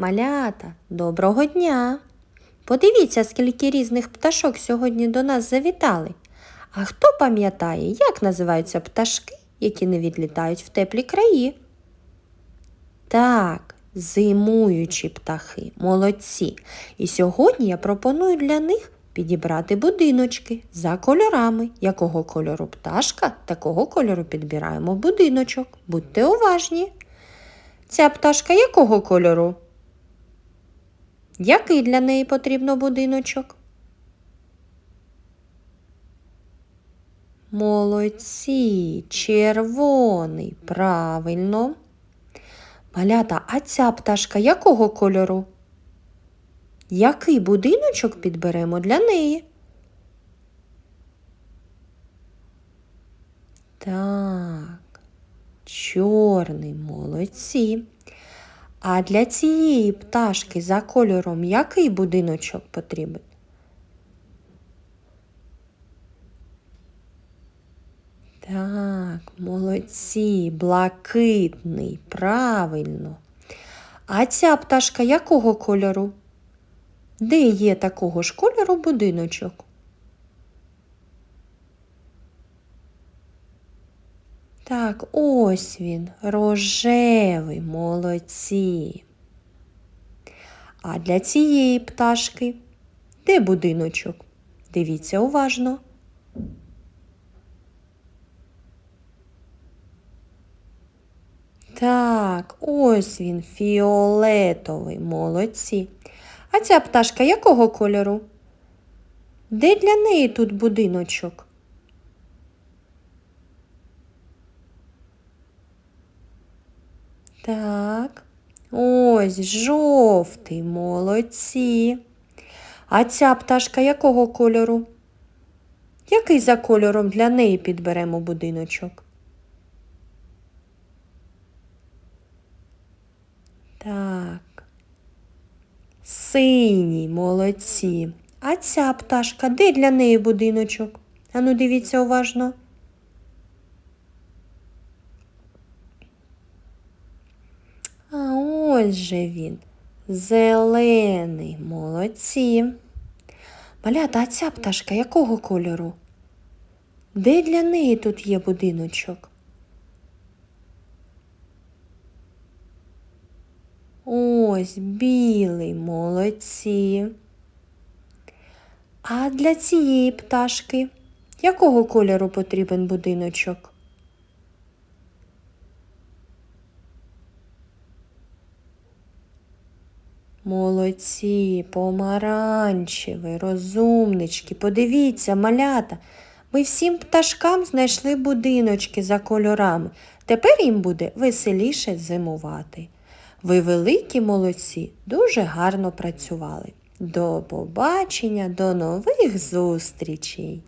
Малята, доброго дня! Подивіться, скільки різних пташок сьогодні до нас завітали. А хто пам'ятає, як називаються пташки, які не відлітають в теплі краї? Так, зимуючі птахи, молодці. І сьогодні я пропоную для них підібрати будиночки за кольорами. Якого кольору пташка, такого кольору підбираємо будиночок. Будьте уважні. Ця пташка якого кольору? Який для неї потрібно будиночок? Молодці, червоний, правильно. Малята, а ця пташка якого кольору? Який будиночок підберемо для неї? Так, чорний, молодці. А для цієї пташки за кольором який будиночок потрібен? Так, молодці, блакитний, правильно. А ця пташка якого кольору? Де є такого ж кольору будиночок? Так, ось він, рожевий, молодці. А для цієї пташки де будиночок? Дивіться уважно. Так, ось він, фіолетовий, молодці. А ця пташка якого кольору? Де для неї тут будиночок? Так, ось жовтий, молодці. А ця пташка якого кольору? Який за кольором для неї підберемо будиночок? Так. Синій, молодці. А ця пташка, де для неї будиночок? Ану, дивіться уважно. А ось же він. Зелений, молодці. Малята, а ця пташка якого кольору? Де для неї тут є будиночок? Ось білий, молодці. А для цієї пташки якого кольору потрібен будиночок? Молодці, помаранчевий, розумнички. Подивіться, малята. Ми всім пташкам знайшли будиночки за кольорами. Тепер їм буде веселіше зимувати. Ви великі молодці, дуже гарно працювали. До побачення, до нових зустрічей!